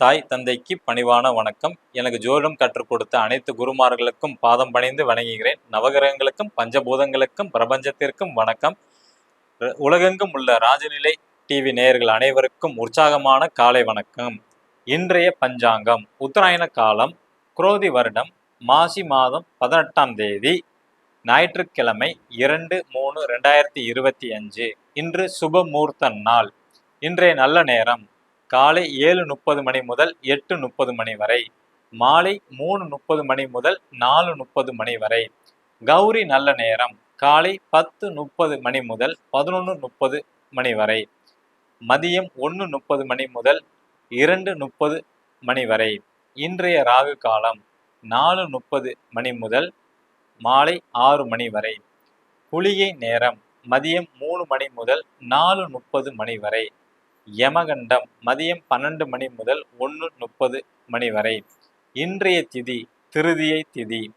தாய் தந்தைக்கு பணிவான வணக்கம். எனக்கு ஜோதிடம் கற்றுக் கொடுத்த அனைத்து குருமார்களுக்கும் பாதம் பணிந்து வணங்குகிறேன். நவகிரகங்களுக்கும் பஞ்சபூதங்களுக்கும் பிரபஞ்சத்திற்கும் வணக்கம். உலகெங்கும் உள்ள ராஜநிலை டிவி நேயர்கள் அனைவருக்கும் உற்சாகமான காலை வணக்கம். இன்றைய பஞ்சாங்கம் உத்தராயண காலம் குரோதி வருடம் மாசி மாதம் பதினெட்டாம் தேதி ஞாயிற்றுக்கிழமை இரண்டு மூணு ரெண்டாயிரத்தி இருபத்தி அஞ்சு. இன்று சுபமூர்த்த நாள். இன்றைய நல்ல நேரம் காலை ஏழு முப்பது மணி முதல் எட்டு முப்பது மணி வரை மாலை மூணு முப்பது மணி முதல் நாலு முப்பது மணி வரை கௌரி நல்ல நேரம் காலை பத்து முப்பது மணி முதல் பதினொன்று முப்பது மணி வரை மதியம் ஒன்று முப்பது மணி முதல் இரண்டு முப்பது மணி வரை இன்றைய ராகு காலம் நாலு முப்பது மணி முதல் மாலை ஆறு மணி வரை குளிகை நேரம் மதியம் மூணு மணி முதல் நாலு முப்பது மணி வரை யமகண்டம் மதியம் பன்னெண்டு மணி முதல் ஒன்று முப்பது மணி வரை. இன்றைய திதி திருதியை திதி.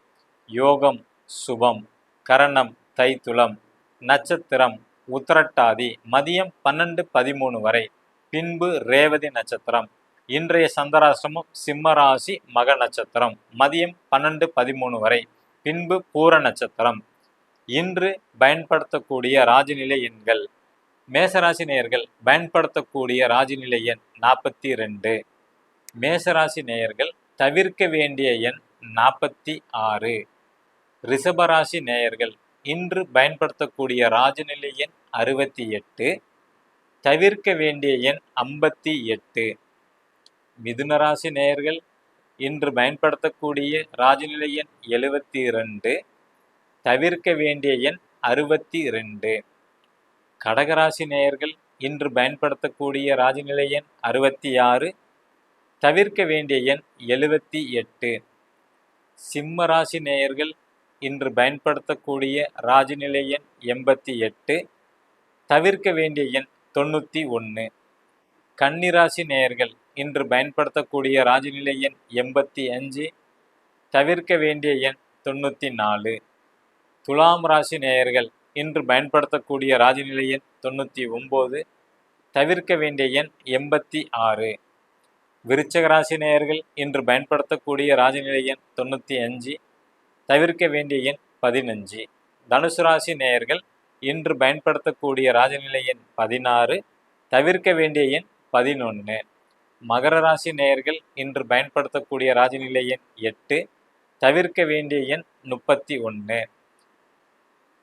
யோகம் சுபம் கரணம் தைத்துளம் நட்சத்திரம் உத்திரட்டாதி மதியம் பன்னெண்டு பதிமூணு வரை. பின்பு ரேவதி நட்சத்திரம். இன்றைய சந்திராசிரமம் சிம்மராசி மக நட்சத்திரம் மதியம் பன்னெண்டு பதிமூணு வரை. பின்பு பூர நட்சத்திரம். இன்று பயன்படுத்தக்கூடிய ராஜநிலை எண்கள் மேசராசி நேயர்கள் பயன்படுத்தக்கூடிய ராஜநிலை எண் நாற்பத்தி ரெண்டு. மேசராசி நேயர்கள் தவிர்க்க வேண்டிய எண் நாற்பத்தி ஆறு. ரிஷபராசி நேயர்கள் இன்று பயன்படுத்தக்கூடிய ராஜநிலை எண் அறுபத்தி எட்டு. தவிர்க்க வேண்டிய எண் ஐம்பத்தி எட்டு. மிதுனராசி நேயர்கள் இன்று பயன்படுத்தக்கூடிய ராஜநிலை எண் எழுபத்தி ரெண்டு. தவிர்க்க வேண்டிய எண் அறுபத்தி ரெண்டு. கடகராசி நேயர்கள் இன்று பயன்படுத்தக்கூடிய ராஜநிலை எண் அறுபத்தி ஆறு தவிர்க்க வேண்டிய எண் எழுபத்தி எட்டு சிம்ம ராசி நேயர்கள் இன்று பயன்படுத்தக்கூடிய ராஜநிலை எண் எண்பத்தி எட்டு தவிர்க்க வேண்டிய எண் தொண்ணூற்றி ஒன்று கன்னிராசி நேயர்கள் இன்று பயன்படுத்தக்கூடிய ராஜநிலை எண் எண்பத்தி அஞ்சு தவிர்க்க வேண்டிய எண் தொண்ணூற்றி நாலு துலாம் ராசி நேயர்கள் இன்று பயன்படுத்தக்கூடிய ராஜநிலை எண் தொண்ணூற்றி ஒம்பது தவிர்க்க வேண்டிய எண் எண்பத்தி ஆறு. விருச்சக ராசி நேயர்கள் இன்று பயன்படுத்தக்கூடிய ராஜநிலை எண் தொண்ணூற்றி அஞ்சு தவிர்க்க வேண்டிய எண் பதினஞ்சு. தனுசு ராசி நேயர்கள் இன்று பயன்படுத்தக்கூடிய ராஜநிலை எண் பதினாறு தவிர்க்க வேண்டிய எண் பதினொன்று மகர ராசி நேயர்கள் இன்று பயன்படுத்தக்கூடிய ராஜநிலை எண் எட்டு தவிர்க்க வேண்டிய எண் முப்பத்தி ஒன்று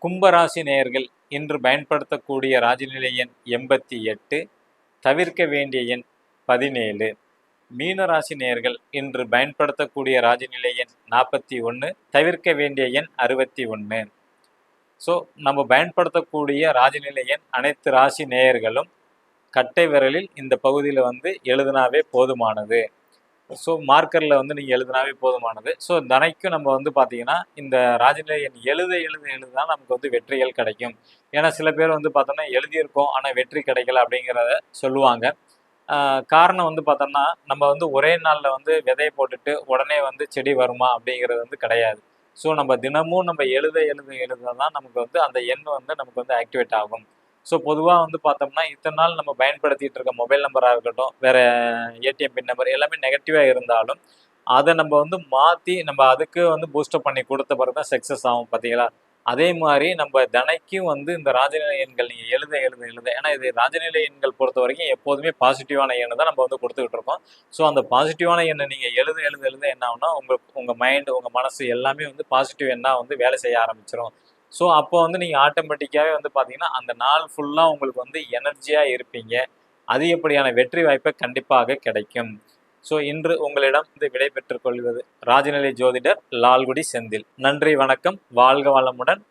கும்பராசி நேயர்கள் இன்று பயன்படுத்தக்கூடிய ராஜநிலை எண் எண்பத்தி எட்டு தவிர்க்க வேண்டிய எண் பதினேழு. மீனராசி நேயர்கள் இன்று பயன்படுத்தக்கூடிய ராஜநிலை எண் நாற்பத்தி ஒன்று தவிர்க்க வேண்டிய எண் அறுபத்தி ஒன்று ஸோ நம்ம பயன்படுத்தக்கூடிய ராஜநிலை எண் அனைத்து ராசி நேயர்களும் கட்டை விரலில் இந்த பகுதியில் வந்து எழுதினாவே போதுமானது. ஸோ மார்க்கரில் வந்து நீங்கள் எழுதினாவே போதுமானது. ஸோ தனைக்கும் நம்ம வந்து பார்த்தீங்கன்னா இந்த ராஜநிலை எண் எழுத எழுத எழுதுனா நமக்கு வந்து வெற்றிகள் கிடைக்கும். ஏன்னா சில பேர் வந்து பார்த்தோம்னா எழுதியிருக்கோம் ஆனால் வெற்றி கிடைக்கல அப்படிங்கிறத சொல்லுவாங்க. காரணம் வந்து பார்த்தோம்னா நம்ம வந்து ஒரே நாளில் வந்து விதையை போட்டுட்டு உடனே வந்து செடி வருமா அப்படிங்கிறது வந்து கிடையாது. ஸோ நம்ம தினமும் நம்ம எழுத எழுத எழுத தான் நமக்கு வந்து அந்த எண் வந்து நமக்கு வந்து ஆக்டிவேட் ஆகும். ஸோ பொதுவாக வந்து பார்த்தோம்னா இத்தனை நாள் நம்ம பயன்படுத்திட்டு இருக்க மொபைல் நம்பராக இருக்கட்டும் வேற ஏடிஎம் பின் நம்பர் எல்லாமே நெகட்டிவாக இருந்தாலும் அதை நம்ம வந்து மாற்றி நம்ம அதுக்கு வந்து பூஸ்டப் பண்ணி கொடுத்த பிறகு தான் சக்ஸஸ் ஆகும் பார்த்தீங்களா? அதே மாதிரி நம்ம தினைக்கும் வந்து இந்த ராஜநிலை எண்கள் நீங்கள் எழுத எழுத எழுத ஏன்னா இது ராஜநிலை எண்கள் பொறுத்த வரைக்கும் எப்போதுமே பாசிட்டிவான எண்ணை தான் நம்ம வந்து கொடுத்துக்கிட்டு இருக்கோம். ஸோ அந்த பாசிட்டிவான எண்ணை நீங்கள் எழுத எழுத எழுத என்ன ஆகும்னா உங்கள் உங்கள் மைண்டு உங்கள் மனசு எல்லாமே வந்து பாசிட்டிவ் எண்ணாக வந்து வேலை செய்ய ஆரம்பிச்சிடும் ஸோ அப்போ வந்து நீங்கள் ஆட்டோமேட்டிக்காகவே வந்து பார்த்தீங்கன்னா அந்த நாள் ஃபுல்லாக உங்களுக்கு வந்து எனர்ஜியாக இருப்பீங்க. அதிகப்படியான வெற்றி வாய்ப்பை கண்டிப்பாக கிடைக்கும். ஸோ இன்று உங்களிடம் இந்த விடை பெற்றுக் கொள்வது ராஜநிலை ஜோதிடர் லால்குடி செந்தில். நன்றி வணக்கம். வாழ்க வளமுடன்.